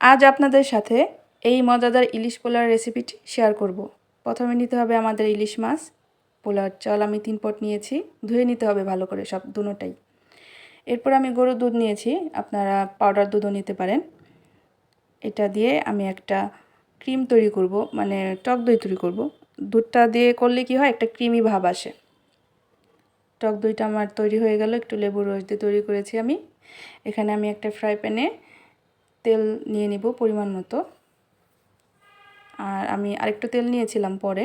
আজ আপনাদের সাথে এই মজাদার ইলিশ পোলার রেসিপিটি শেয়ার করব। প্রথমে নিতে হবে আমাদের ইলিশ মাছ। পোলার চাল আমি তিন পট নিয়েছি। ধুয়ে নিতে হবে ভালো করে সব দুটোটাই এরপর আমি গরুর দুধ নিয়েছি। আপনারা পাউডার দুধও নিতে পারেন। এটা দিয়ে আমি একটা ক্রিম তৈরি করব মানে টক দই তৈরি করব। দুধটা দিয়ে করলে কি হয়? একটা ক্রিমি ভাব আসে। টক দইটা আমার তৈরি হয়ে গেল। একটু লেবুর রস দিয়ে তৈরি করেছি আমি। এখানে আমি একটা ফ্রাই প্যানে তেল নিয়ে নিব পরিমাণ মতো। আর আমি আরেকটু তেল নিয়েছিলাম পরে।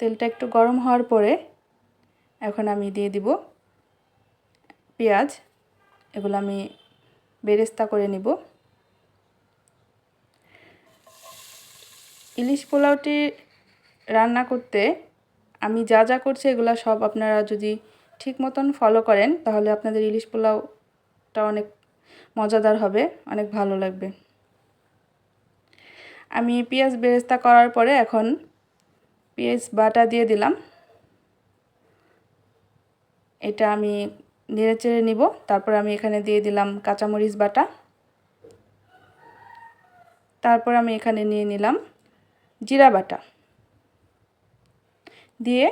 তেলটা একটু গরম হওয়ার পরে এখন আমি দিয়ে দিব পেঁয়াজ। এগুলো আমি বেরেস্তা করে নিব। ইলিশ পোলাওটি রান্না করতে আমি যা যা করছি এগুলো সব আপনারা যদি ঠিক মতন ফলো করেন, তাহলে আপনাদের ইলিশ পোলাওটা অনেক মজাদার হবে, অনেক ভালো লাগবে। আমি পেঁয়াজ বেরেস্তা করার পরে এখন পেঁয়াজ বাটা দিয়ে দিলাম। এটা আমি নেড়ে চেড়ে নিব, তারপর আমি এখানে দিয়ে দিলাম কাঁচামরিচ বাটা। তারপর আমি এখানে নিয়ে নিলাম জিরা বাটা। দিয়ে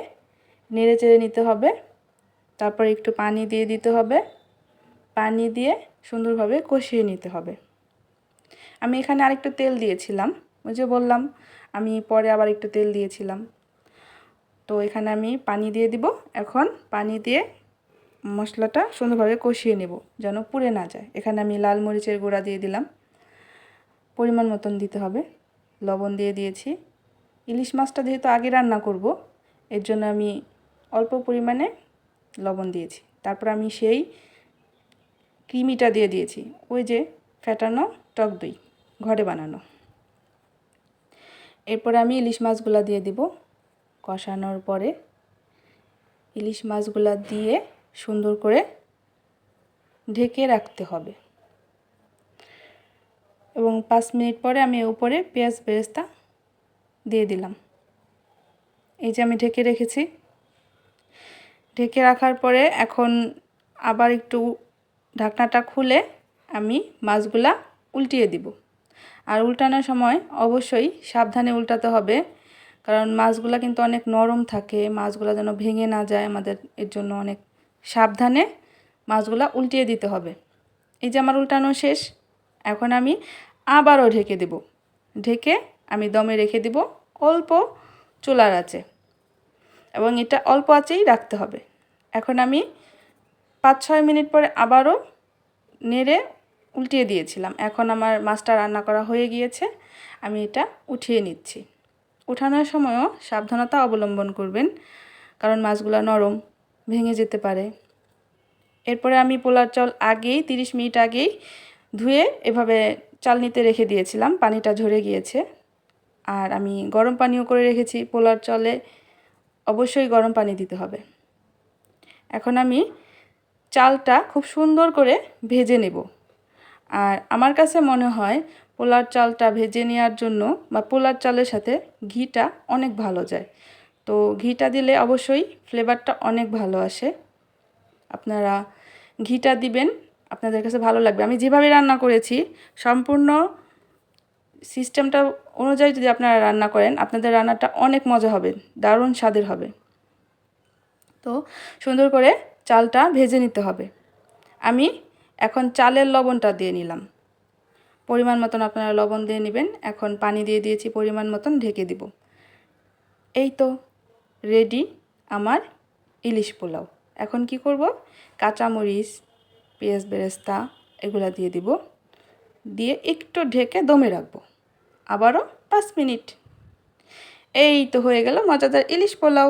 নেড়ে চেড়ে নিতে হবে, তারপর একটু পানি দিয়ে দিতে হবে। পানি দিয়ে সুন্দরভাবে কষিয়ে নিতে হবে। আমি এখানে আরেকটু তেল দিয়েছিলাম। ওই যে বললাম, আমি পরে আবার একটু তেল দিয়েছিলাম। তো এখানে আমি পানি দিয়ে দিব। এখন পানি দিয়ে মশলাটা সুন্দরভাবে কষিয়ে নেব যেন পুড়ে না যায়। এখানে আমি লাল মরিচের গুঁড়া দিয়ে দিলাম। পরিমাণ মতন দিতে হবে। লবণ দিয়ে দিয়েছি। ইলিশ মাছটা যেহেতু আগে রান্না করব, এর জন্য আমি অল্প পরিমাণে লবণ দিয়েছি। তারপর আমি সেই ক্রিমিটা দিয়ে দিয়েছি। ওই যে ফ্যাটানো টক দই, ঘরে বানানো। এরপর আমি ইলিশ মাছগুলো দিয়ে দিব কষানোর পরে। ইলিশ মাছগুলো দিয়ে সুন্দর করে ঢেকে রাখতে হবে। এবং পাঁচ মিনিট পরে আমি উপরে পেঁয়াজ বেরেস্তা দিয়ে দিলাম। এই যে আমি ঢেকে রেখেছি। ঢেকে রাখার পরে এখন আবার একটু ঢাকনাটা খুলে আমি মাছগুলা উল্টিয়ে দিব। আর উল্টানোর সময় অবশ্যই সাবধানে উল্টাতে হবে, কারণ মাছগুলা কিন্তু অনেক নরম থাকে, মাছগুলা যেন ভেঙে না যায়, আমাদের এর জন্য অনেক সাবধানে মাছগুলা উল্টিয়ে দিতে হবে। এই যে আমার উল্টানো শেষ, এখন আমি আবারও ঢেকে দেব। ঢেকে আমি দমে রেখে দিব অল্প চুলার আছে এবং এটা অল্প আছেই রাখতে হবে। এখন আমি পাঁচ ছয় মিনিট পরে আবারও নেড়ে উল্টিয়ে দিয়েছিলাম। এখন আমার মাছটা রান্না করা হয়ে গিয়েছে। আমি এটা উঠিয়ে নিচ্ছি। উঠানোর সময়ও সাবধানতা অবলম্বন করবেন, কারণ মাছগুলো নরম, ভেঙে যেতে পারে। এরপরে আমি পোলার চল আগেই, তিরিশ মিনিট আগেই ধুয়ে এভাবে চালনিতে রেখে দিয়েছিলাম। পানিটা ঝরে গিয়েছে। আর আমি গরম পানিও করে রেখেছি। পোলার চলে অবশ্যই গরম পানি দিতে হবে। এখন আমি চালটা খুব সুন্দর করে ভেজে নেব। আর আমার কাছে মনে হয় পোলার চালটা ভেজে নেওয়ার জন্য বা পোলার চালের সাথে ঘিটা অনেক ভালো যায়। তো ঘিটা দিলে অবশ্যই ফ্লেভারটা অনেক ভালো আসে। আপনারা ঘিটা দিবেন, আপনাদের কাছে ভালো লাগবে। আমি যেভাবে রান্না করেছি, সম্পূর্ণ সিস্টেমটা অনুযায়ী যদি আপনারা রান্না করেন, আপনাদের রান্নাটা অনেক মজা হবে, দারুণ স্বাদের হবে। তো সুন্দর করে চালটা ভেজে নিতে হবে। আমি এখন চালের লবণটা দিয়ে নিলাম। পরিমাণ মতন আপনারা লবণ দিয়ে নেবেন। এখন পানি দিয়ে দিয়েছি, পরিমাণ মতন ঢেকে দিব। এই তো রেডি আমার ইলিশ পোলাও। এখন কি করব? কাঁচামরিচ, পেঁয়াজ বেরেস্তা এগুলো দিয়ে দিব। দিয়ে একটু ঢেকে দমে রাখব। আবারও পাঁচ মিনিট। এই তো হয়ে গেল মজাদার ইলিশ পোলাও।